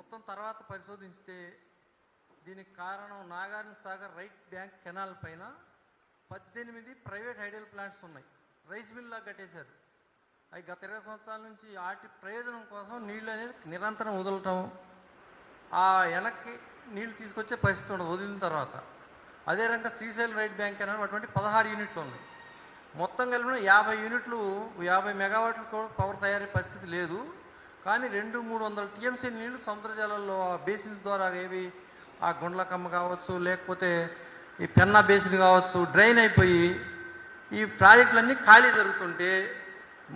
మొత్తం తర్వాత పరిశోధించితే దీనికి కారణం Nagarjuna Sagar right bank canal పైన పద్దెనిమిది ప్రైవేట్ ఐడియల్ ప్లాంట్స్ ఉన్నాయి. రైస్ మిల్లా కట్టేశారు. అవి గత ఇరవై సంవత్సరాల నుంచి వాటి ప్రయోజనం కోసం నీళ్ళు అనేది నిరంతరం వదలటం ఆ వెనక్కి నీళ్ళు తీసుకొచ్చే పరిస్థితి ఉండదు వదిలిన తర్వాత. అదే రకంగా శ్రీశైలం రైట్ బ్యాంక్ అనేది అటువంటి పదహారు యూనిట్లు ఉన్నాయి. మొత్తం కలిపిన యాభై యూనిట్లు యాభై మెగావాట్లు కూడా పవర్ తయారీ పరిస్థితి లేదు. కానీ రెండు మూడు వందల టీఎంసీ నీళ్ళు సముద్ర జలాల్లో ఆ బేసిన్స్ ద్వారా ఏవి ఆ గుండ్లకమ్మ కావచ్చు లేకపోతే ఈ పెన్నా బేసిన్ కావచ్చు డ్రైన్ అయిపోయి ఈ ప్రాజెక్టులన్నీ ఖాళీ జరుగుతుంటే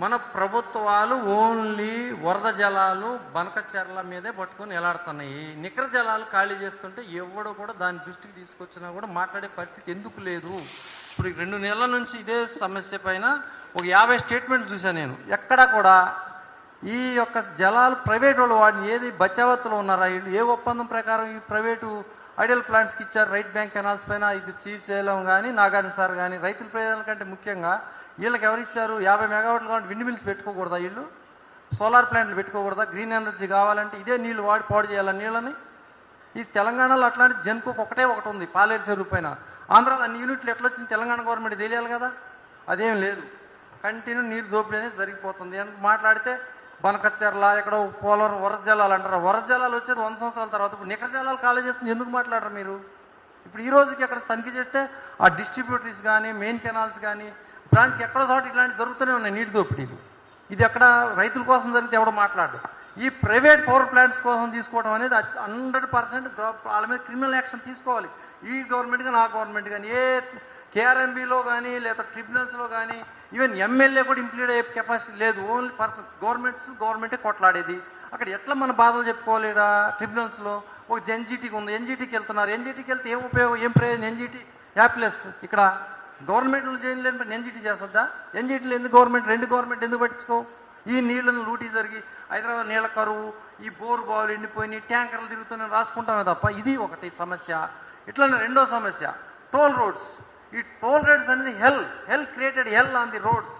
మన ప్రభుత్వాలు ఓన్లీ వరద జలాలు బనక చెర్ల మీదే పట్టుకొని ఎలాడుతున్నాయి. నికర జలాలు ఖాళీ చేస్తుంటే ఎవడు కూడా దాని దృష్టికి తీసుకొచ్చినా కూడా మాట్లాడే పరిస్థితి ఎందుకు లేదు? ఇప్పుడు రెండు నెలల నుంచి ఇదే సమస్య పైన ఒక యాభై స్టేట్మెంట్ చూశాను నేను. ఎక్కడా కూడా ఈ యొక్క జలాలు ప్రైవేట్ వాళ్ళు వాడిని ఏది బచావత్తులు ఉన్నారా? వీళ్ళు ఏ ఒప్పందం ప్రకారం ఈ ప్రైవేటు ఐడియల్ ప్లాంట్స్కి ఇచ్చారు? రైట్ బ్యాంక్ కెనాల్స్ పైన ఇది శ్రీశైలం కానీ నాగార్జున సార్ కానీ రైతుల ప్రయోజనాల కంటే ముఖ్యంగా వీళ్ళకి ఎవరు ఇచ్చారు? యాభై మెగావాట్లు కాబట్టి విండ్ మిల్స్ పెట్టుకోకూడదా వీళ్ళు? సోలార్ ప్లాంట్లు పెట్టుకోకూడదా? గ్రీన్ ఎనర్జీ కావాలంటే ఇదే నీళ్ళు వాడి పాడు చేయాలి నీళ్ళని? ఈ తెలంగాణలో అట్లాంటి జన్కు ఒకటే ఒకటి ఉంది పాలేరు చెరువు పైన. ఆంధ్రాలో అన్ని యూనిట్లు ఎట్లా వచ్చింది తెలంగాణ గవర్నమెంట్ తెలియాలి కదా? అదేం లేదు. కంటిన్యూ నీరు దోపిడీ అనేది జరిగిపోతుంది. అని మాట్లాడితే బనకచెర్ల ఎక్కడో పోలవరం వరజలాలు అంటారు. వరజలాలు వచ్చేది వంద సంవత్సరాల తర్వాత. ఇప్పుడు నికర జలాలు కాలేజ్ చేస్తుంది. ఎందుకు మాట్లాడరు మీరు? ఇప్పుడు ఈ రోజుకి అక్కడ తనిఖీ చేస్తే ఆ డిస్ట్రిబ్యూటరీస్ కానీ మెయిన్ కెనాల్స్ కానీ బ్రాంచ్కి ఎక్కడో చోట ఇట్లాంటివి జరుగుతూనే ఉన్నాయి నీటి దోపిడీలు. ఇది ఎక్కడ రైతుల కోసం జరిగితే ఎవడో మాట్లాడు ఈ ప్రైవేట్ పవర్ ప్లాంట్స్ కోసం తీసుకోవడం అనేది హండ్రెడ్ పర్సెంట్ వాళ్ళ మీద క్రిమినల్ యాక్షన్ తీసుకోవాలి. ఈ గవర్నమెంట్ కానీ ఆ గవర్నమెంట్ కానీ ఏ కేఆర్ఎంబీలో కానీ లేదా ట్రిబ్యునల్స్లో కానీ ఈవెన్ ఎమ్మెల్యే కూడా ఇంప్లీడ్ అయ్యే కెపాసిటీ లేదు. ఓన్లీ పర్సన్ గవర్నమెంట్స్ గవర్నమెంటే కొట్లాడేది. అక్కడ ఎట్లా మన బాధలు చెప్పుకోవాలి ఈడ ట్రిబ్యునల్స్లో ఒక ఎన్జీటీకి ఉంది. ఎన్జీటీకి వెళ్తున్నారు. ఎన్జీటీకి వెళ్తే ఏం ఉపయోగం ఏం ప్రయోజనం? ఎన్జీటీ యాప్లెస్ ఇక్కడ గవర్నమెంట్ చేయలేని ఎన్జీటీ చేస్తుందా ఎన్జీటీలో ఎందుకు? గవర్నమెంట్ రెండు గవర్నమెంట్ ఎందుకు పట్టించుకో? ఈ నీళ్ళను లూటీ జరిగి హైదరాబాద్ నీళ్ళ కరువు ఈ బోరు బావులు ఎండిపోయి ట్యాంకర్లు తిరుగుతూనే రాసుకుంటామే తప్ప ఇది ఒకటి సమస్య. ఇట్లనే రెండో సమస్య టోల్ రోడ్స్. ఈ టోల్ రోడ్స్ అనేది hell hell created hell on the roads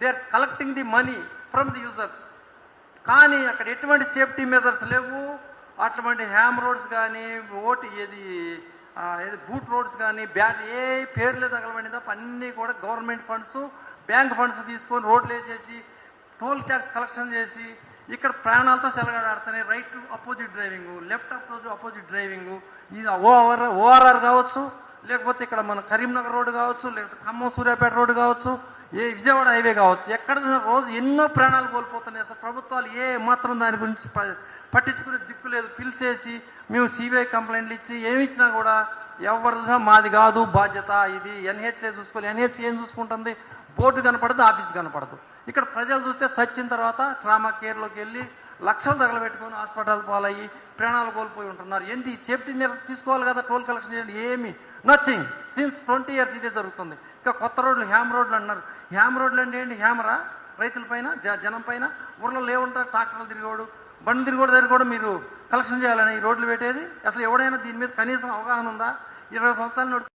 they are collecting the money from the users కానీ అక్కడ ఎటువంటి సేఫ్టీ మెజర్స్ లేవు? అటువంటి హ్యామ్ రోడ్స్ కానీ ఓటి ఏది ఏది బూట్ రోడ్స్ కానీ బ్యాట్ ఏ పేర్లే తగలబడింది తప్ప అన్నీ కూడా గవర్నమెంట్ ఫండ్స్ బ్యాంక్ ఫండ్స్ తీసుకొని రోడ్లు వేసేసి టోల్ ట్యాక్స్ కలెక్షన్ చేసి ఇక్కడ ప్రాణాలతో సెలగాడాడుతున్నాయి right opposite driving left opposite opposite driving. ఇది ఓఆర్ ఓఆర్ఆర్ కావచ్చు లేకపోతే ఇక్కడ మన కరీంనగర్ రోడ్డు కావచ్చు లేకపోతే ఖమ్మం సూర్యాపేట రోడ్డు కావచ్చు ఏ విజయవాడ హైవే కావచ్చు ఎక్కడ రోజు ఎన్నో ప్రాణాలు కోల్పోతున్నాయి. అసలు ప్రభుత్వాలు ఏ మాత్రం దాని గురించి ప- పట్టించుకునే దిక్కు లేదు. పిలిచేసి మేము సిబిఐ కంప్లైంట్లు ఇచ్చి ఏమి ఇచ్చినా కూడా ఎవరు చూసినా మాది కాదు బాధ్యత ఇది. ఎన్హెచ్ఏ చూసుకోవాలి. ఎన్హెచ్ఏ ఏం చూసుకుంటుంది? బోర్డు కనపడదు ఆఫీస్ కనపడదు. ఇక్కడ ప్రజలు చూస్తే సచ్చిన తర్వాత ట్రామా కేర్లోకి వెళ్ళి లక్షలు తగలబెట్టుకొని హాస్పిటల్ పాలయ్యి ప్రాణాలు కోల్పోయి ఉంటున్నారు. ఏంటి? సేఫ్టీ తీసుకోవాలి కదా టోల్ కలెక్షన్ చేయండి ఏమి. నథింగ్ సిన్స్ ట్వంటీ ఇయర్స్ ఇదే జరుగుతుంది. ఇంకా కొత్త రోడ్లు హ్యామ్ రోడ్లు అన్నారు హ్యామ్ రోడ్లు అంటే ఏంటి? హ్యామరా? రైతుల పైన జ- జనం పైన? ఊర్లో లేవుంటారు ట్రాక్టర్లు తిరిగోడు బండి తిరిగోడు దగ్గర కూడా మీరు కలెక్షన్ చేయాలని ఈ రోడ్లు పెట్టేది? అసలు ఎవడైనా దీని మీద కనీసం అవగాహన ఉందా? ఇరవై సంవత్సరాలు